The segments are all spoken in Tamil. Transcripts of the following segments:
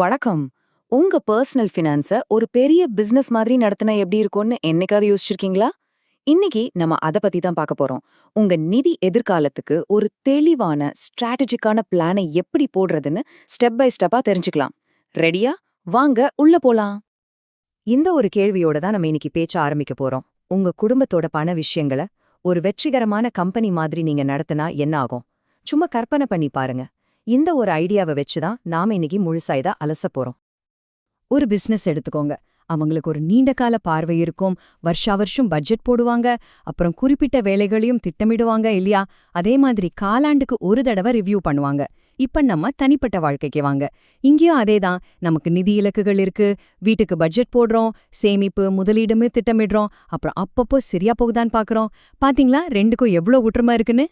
வணக்கம். உங்க பர்சனல் ஃபினான்ஸ ஒரு பெரிய பிசினஸ் மாதிரி நடத்தினா எப்படி இருக்கும்னு என்னைக்காவது யோசிச்சிருக்கீங்களா? இன்னைக்கு நம்ம அத பத்தி தான் பார்க்க போறோம். உங்க நிதி எதிர்காலத்துக்கு ஒரு தெளிவான ஸ்ட்ராட்டஜிக்கான பிளானை எப்படி போடுறதுன்னு ஸ்டெப் பை ஸ்டெப்பா தெரிஞ்சுக்கலாம். ரெடியா வாங்க உள்ள போலாம். இந்த ஒரு கேள்வியோட தான் நம்ம இன்னைக்கு பேச்ச ஆரம்பிக்க போறோம். உங்க குடும்பத்தோட பண விஷயங்களை ஒரு வெற்றிகரமான கம்பெனி மாதிரி நீங்க நடத்தினா என்ன ஆகும்? சும்மா கற்பனை பண்ணி பாருங்க. இந்த ஒரு ஐடியாவை வச்சுதான் நாம இன்னைக்கு முழுசா இதை அலச போறோம். ஒரு பிசினஸ் எடுத்துக்கோங்க. அவங்களுக்கு ஒரு நீண்ட கால பார்வை இருக்கும். வருஷா வருஷம் பட்ஜெட் போடுவாங்க. அப்புறம் குறிப்பிட்ட வேலைகளையும் திட்டமிடுவாங்க இல்லையா? அதே மாதிரி காலாண்டுக்கு ஒரு தடவை ரிவ்யூ பண்ணுவாங்க. இப்ப நம்ம தனிப்பட்ட வாழ்க்கைக்கு வாங்க. இங்கேயும் அதேதான் நமக்கு நிதி இலக்குகள் இருக்கு. வீட்டுக்கு பட்ஜெட் போடுறோம். சேமிப்பு முதலீடுமே திட்டமிடுறோம். அப்புறம் அப்பப்போ சரியா போகுதான்னு பாக்குறோம். பாத்தீங்களா? ரெண்டுக்கும் எவ்ளோ ஒற்றுமை இருக்குன்னு?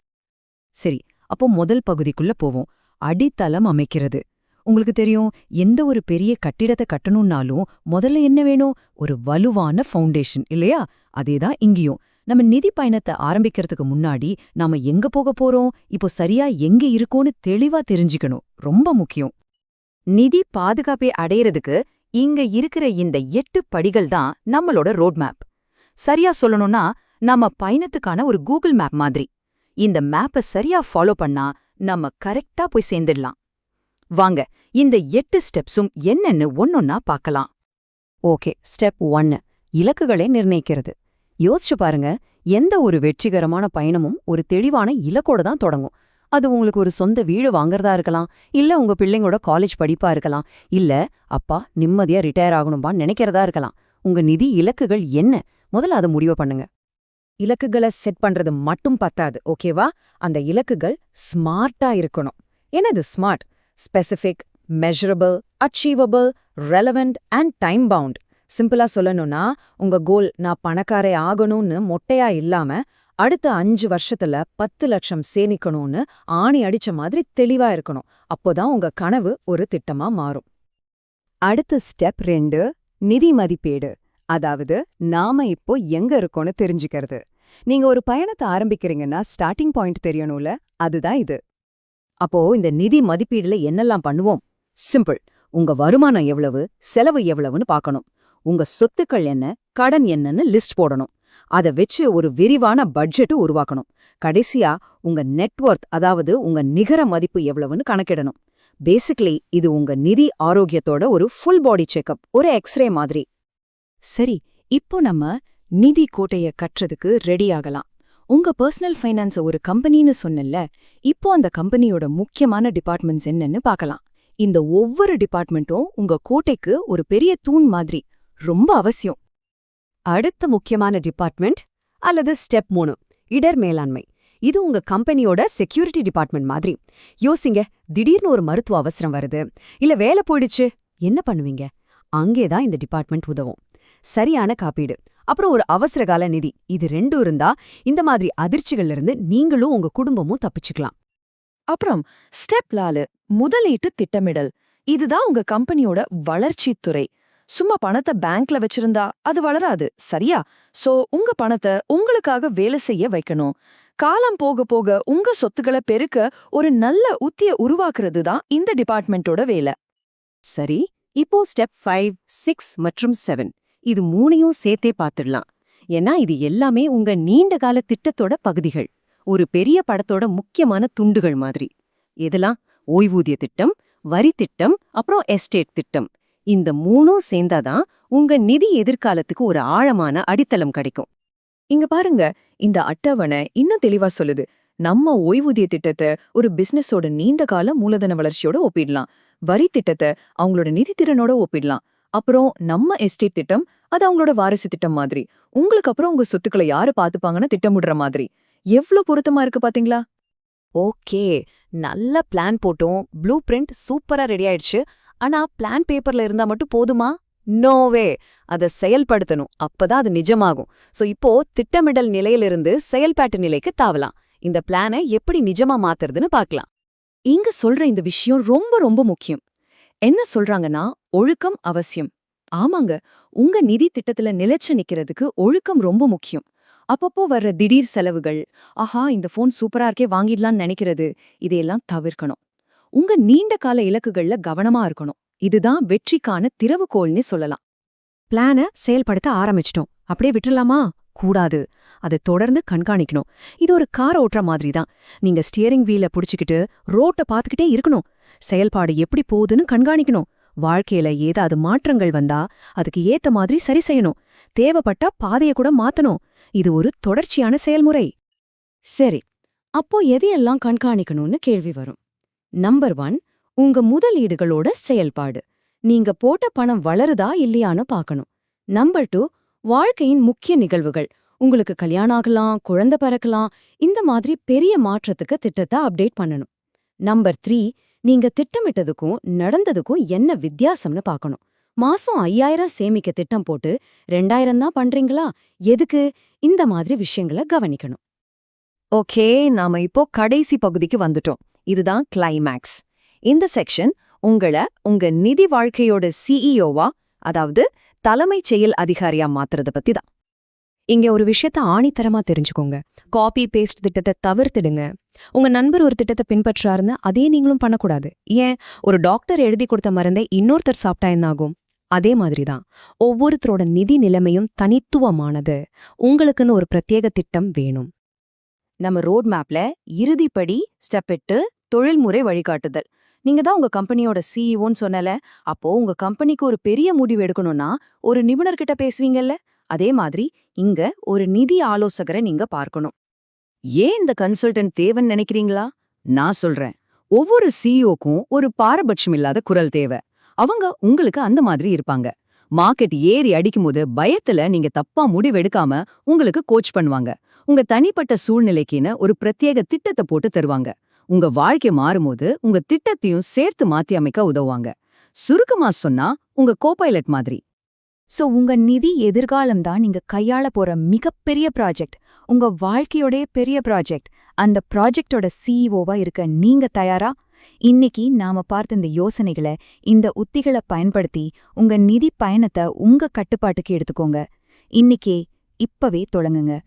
சரி அப்போ முதல் பகுதிக்குள்ள போவோம். அடித்தளம் அமைக்கிறது. உங்களுக்கு தெரியும் எந்த ஒரு பெரிய கட்டிடத்தை கட்டணும்னாலும் முதல்ல என்ன வேணும்? ஒரு வலுவான ஃபவுண்டேஷன் இல்லையா? அதேதான் இங்கேயும். நம்ம நிதி பயணத்தை ஆரம்பிக்கிறதுக்கு முன்னாடி நாம எங்க போக போறோம்? இப்போ சரியா எங்க இருக்கோன்னு தெளிவா தெரிஞ்சுக்கணும். ரொம்ப முக்கியம். நிதி பாதுகாப்பை அடையறதுக்கு இங்க இருக்கிற இந்த எட்டு படிகள் தான் நம்மளோட ரோட் மேப் சரியா சொல்லணும்னா நம்ம பயணத்துக்கான ஒரு கூகுள் மேப் மாதிரி. இந்த மேப்பை சரியா ஃபாலோ பண்ணா நம்ம கரெக்டா போய் சேர்ந்துடலாம். வாங்க இந்த எட்டு ஸ்டெப்ஸும் என்னன்னு ஒன்னொன்னா பார்க்கலாம். ஓகே ஸ்டெப் ஒன்னு இலக்குகளை நிர்ணயிக்கிறது. யோசிச்சு பாருங்க எந்த ஒரு வெற்றிகரமான பயணமும் ஒரு தெளிவான இலக்கோட தான் தொடங்கும். அது உங்களுக்கு ஒரு சொந்த வீடு வாங்குறதா இருக்கலாம் இல்ல உங்க பிள்ளைங்களோட காலேஜ் படிப்பா இருக்கலாம் இல்ல அப்பா நிம்மதியா ரிட்டையர் ஆகணும்பான்னு நினைக்கிறதா இருக்கலாம். உங்க நிதி இலக்குகள் என்ன? முதல்ல அதை முடிவு பண்ணுங்க. இலக்குகளை செட் பண்றது மட்டும் பத்தாது ஓகேவா அந்த இலக்குகள் ஸ்மார்ட்டா இருக்கணும். என்னது smart specific measurable achievable relevant and time bound சிம்பிளா சொல்லணும்னா உங்க கோல் நான் பணக்காரே ஆகணும்னு மொட்டையா இல்லாம அடுத்த அஞ்சு வருஷத்துல பத்து லட்சம் சேமிக்கணும்னு ஆணி அடிச்ச மாதிரி தெளிவா இருக்கணும். அப்போதான் உங்க கனவு ஒரு திட்டமா மாறும். அடுத்த ஸ்டெப் ரெண்டு நிதி மதிப்பீடு. அதாவது நாம இப்போ எங்க இருக்கோம்னு தெரிஞ்சுக்கிறது. நீங்க ஒரு பயணத்தை ஆரம்பிக்கிறீங்கன்னா ஸ்டார்டிங் பாயிண்ட் தெரியணும்ல? அதுதான் இது. அப்போ இந்த நிதி மதிப்பீடுல என்னெல்லாம் பண்ணுவோம்? சிம்பிள். உங்க வருமானம் எவ்வளவு? செலவு எவ்வளவுன்னு பார்க்கணும். உங்க சொத்துக்கள் என்ன? கடன் என்னன்னு லிஸ்ட் போடணும். அதை வச்சு ஒரு விரிவான பட்ஜெட்டு உருவாக்கணும். கடைசியா உங்க நெட்வொர்த் அதாவது உங்க நிகர மதிப்பு எவ்வளவுன்னு கணக்கிடணும். பேசிக்லி இது உங்க நிதி ஆரோக்கியத்தோட ஒரு ஃபுல் பாடி செக்கப் ஒரு எக்ஸ்ரே மாதிரி. சரி இப்போ நம்ம நிதி கோட்டைய கற்றதுக்கு ரெடி ஆகலாம். உங்க பர்சனல் ஃபைனான்ஸ ஒரு கம்பெனின்னு சொன்னல இப்போ அந்த கம்பெனியோட முக்கியமான டிபார்ட்மெண்ட்ஸ் என்னன்னு பார்க்கலாம். இந்த ஒவ்வொரு டிபார்ட்மெண்ட்டும் உங்க கோட்டைக்கு ஒரு பெரிய தூண் மாதிரி ரொம்ப அவசியம். அடுத்த முக்கியமான டிபார்ட்மெண்ட் அல்லது ஸ்டெப் மூணு இடர் மேலாண்மை. இது உங்க கம்பெனியோட செக்யூரிட்டி டிபார்ட்மெண்ட் மாதிரி. யோசிங்க திடீர்னு ஒரு மருத்துவ அவசரம் வருது இல்ல வேலை போயிடுச்சு என்ன பண்ணுவீங்க? அங்கேதான் இந்த டிபார்ட்மெண்ட் உதவும். சரியான காப்பீடு. அப்புறம் ஒரு அவசரகால நிதி. இது ரெண்டும் இருந்தா இந்த மாதிரி அதிர்ச்சிகள்ல இருந்து நீங்களும் உங்க குடும்பமும் தப்பிச்சுக்கலாம். அப்புறம் ஸ்டெப் லாலு முதலீட்டு திட்டமிடல். இதுதான் உங்க கம்பெனியோட வளர்ச்சித் துறை. சும்மா பணத்தை பேங்க்ல வச்சிருந்தா அது வளராது சரியா? சோ உங்க பணத்தை உங்களுக்காக வேலை செய்ய வைக்கணும். காலம் போக போக உங்க சொத்துக்களை பெருக்க ஒரு நல்ல உத்திய உருவாக்குறது தான் இந்த டிபார்ட்மெண்ட்டோட வேலை. சரி இப்போ ஸ்டெப் ஃபைவ் சிக்ஸ் மற்றும் செவன். இது மூணையும் சேர்த்தே பார்த்துடலாம். ஏன்னா இது எல்லாமே உங்க நீண்ட கால திட்டத்தோட பகுதிகள். ஒரு பெரிய படத்தோட முக்கியமான துண்டுகள் மாதிரி. எதெல்லாம்? ஓய்வூதிய திட்டம் வரி திட்டம் அப்புறம் எஸ்டேட் திட்டம். இந்த மூணும் சேர்ந்தாதான் உங்க நிதி எதிர்காலத்துக்கு ஒரு ஆழமான அடித்தளம் கிடைக்கும். இங்க பாருங்க இந்த அட்டவணை இன்னும் தெளிவா சொல்லுது. நம்ம ஓய்வூதிய திட்டத்தை ஒரு பிசினஸோட நீண்ட கால மூலதன வளர்ச்சியோட ஒப்பிடலாம். வரி திட்டத்தை அவங்களோட நிதி திறனோட ஒப்பிடலாம். அப்புறம் நம்ம எஸ்டேட் திட்டம் அது அவங்களோட வாரிசு திட்டம் மாதிரி. உங்களுக்கு அப்புறம் உங்க சொத்துக்களை யாரு பாத்துப்பாங்கன்னு திட்டமிடுற மாதிரி. எவ்ளோ பொருத்தமா இருக்கு பாத்தீங்களா? ஓகே. நல்ல பிளான் போட்டோம். ப்ளூ பிரிண்ட் சூப்பரா ரெடி ஆயிடுச்சு. ஆனா பிளான் பேப்பர்ல இருந்தா மட்டும் போதுமா? நோவே அதை செயல்படுத்தணும். அப்பதான் அது நிஜமாகும். சோ இப்போ திட்டமிடல் நிலையிலிருந்து செயல்பாட்டு நிலைக்கு தாவலாம். இந்த பிளானை எப்படி நிஜமா மாத்துறதுன்னு பார்க்கலாம் இங்க சொல்ற இந்த விஷயம் ரொம்ப ரொம்ப முக்கியம். என்ன சொல்றாங்கன்னா ஒழுக்கம் அவசியம். ஆமாங்க உங்க நிதி திட்டத்துல நிலைச்சு நிக்கிறதுக்கு ஒழுக்கம் ரொம்ப முக்கியம். அப்பப்போ வர்ற திடீர் செலவுகள் ஆஹா இந்த ஃபோன் சூப்பரா இருக்கே வாங்கிடலாம்னு நினைக்கிறது இதையெல்லாம் தவிர்க்கணும். உங்க நீண்ட கால இலக்குகள்ல கவனமா இருக்கணும். இதுதான் வெற்றிக்கான திறவுகோல்னு சொல்லலாம். பிளான செயல்படுத்த ஆரம்பிச்சிட்டோம். அப்படியே விட்டுறலாமா கூடாது. அதை தொடர்ந்து கண்காணிக்கணும். இது ஒரு கார் ஓட்டுற மாதிரி தான் நீங்க ஸ்டியரிங் வீல புடிச்சுக்கிட்டு ரோட்ட பாத்துக்கிட்டே இருக்கணும். செயல்பாடு எப்படி போகுதுன்னு கண்காணிக்கணும். வாழ்க்கையில ஏதாவது மாற்றங்கள் வந்தா அதுக்கு ஏத்த மாதிரி சரி செய்யணும். தேவைப்பட்டா பாதைய கூட மாத்தணும். இது ஒரு தொடர்ச்சியான செயல்முறை. சரி அப்போ எதையெல்லாம் கண்காணிக்கணும்னு கேள்வி வரும்? நம்பர் ஒன் உங்க முதலீடுகளோட செயல்பாடு. நீங்க போட்ட பணம் வளருதா இல்லையான்னு பார்க்கணும். நம்பர் டூ வாழ்க்கையின் முக்கிய நிகழ்வுகள். உங்களுக்கு கல்யாணம் ஆகலாம் குழந்தை பிறக்கலாம் இந்த மாதிரி பெரிய மாற்றத்துக்கு திட்டத்தை அப்டேட் பண்ணணும். நம்பர் த்ரீ நீங்க திட்டமிட்டதுக்கும் நடந்ததுக்கும் என்ன வித்தியாசம்னு பார்க்கணும். மாசம் ஐயாயிரம் சேமிக்க திட்டம் போட்டு ரெண்டாயிரம் தான் பண்றீங்களா? எதுக்கு? இந்த மாதிரி விஷயங்களை கவனிக்கணும். ஓகே நாம இப்போ கடைசி பகுதிக்கு வந்துட்டோம். இதுதான் கிளைமேக்ஸ் இந்த செக்ஷன் உங்களை உங்க நிதி வாழ்க்கையோட சிஇஓவா அதாவது தலைமைச் செயல் அதிகாரியா மாத்துறத பத்தி தான் இங்க ஒரு விஷயத்த ஆணித்தரமா தெரிஞ்சுக்கோங்க. காப்பி பேஸ்ட் திட்டத்தை தவிர்த்திடுங்க. உங்க நண்பர் ஒரு திட்டத்தை பின்பற்றாருன்னு அதே நீங்களும் பண்ணக்கூடாது. ஏன்? ஒரு டாக்டர் எழுதி கொடுத்த மருந்தை இன்னொருத்தர் சாப்பிட்டா என்னாகும்? அதே மாதிரி தான் ஒவ்வொருத்தரோட நிதி நிலைமையும் தனித்துவமானது. உங்களுக்குன்னு ஒரு பிரத்யேக திட்டம் வேணும். நம்ம ரோட் மேப்ல இறுதிப்படி ஸ்டெப் எட்டு தொழில்முறை வழிகாட்டுதல். நீங்க தான் உங்க கம்பெனியோட சிஇஓன்னு சொன்னல. அப்போ உங்க கம்பெனிக்கு ஒரு பெரிய முடிவு எடுக்கணும்னா ஒரு நிபுணர்கிட்ட பேசுவீங்கல்ல? அதே மாதிரி இங்க ஒரு நிதி ஆலோசகரை நீங்க பார்க்கணும். ஏன் இந்த கன்சல்டன்ட் தேவைன்னு நினைக்கிறீங்களா? நான் சொல்றேன். ஒவ்வொரு சிஇஓக்கும் ஒரு பாரபட்சம் இல்லாத குரல் தேவை. அவங்க உங்களுக்கு அந்த மாதிரி இருப்பாங்க. மார்க்கெட் ஏறி அடிக்கும்போது பயத்துல நீங்க தப்பா முடிவெடுக்காம உங்களுக்கு கோச் பண்ணுவாங்க. உங்க தனிப்பட்ட சூழ்நிலைக்குன்னு ஒரு பிரத்யேக திட்டத்தை போட்டு தருவாங்க. உங்க வாழ்க்கை மாறும்போது உங்க திட்டத்தையும் சேர்த்து மாத்தி அமைக்க உதவுவாங்க. சுருக்கமா சொன்னா உங்க கோபைலட் மாதிரி. சோ உங்க நிதி எதிர்காலம் தான் நீங்க கையாள போற மிகப்பெரிய ப்ராஜெக்ட் உங்க வாழ்க்கையோடைய பெரிய ப்ராஜெக்ட் அந்த ப்ராஜெக்டோட சிஇஓவா இருக்க நீங்க தயாரா? இன்னைக்கு நாம பார்த்த இந்த யோசனைகளை இந்த உத்திகளை பயன்படுத்தி உங்க நிதி பயணத்தை உங்க கட்டுப்பாட்டுக்கு எடுத்துக்கோங்க. இன்னைக்கே இப்பவே தொடங்குங்க.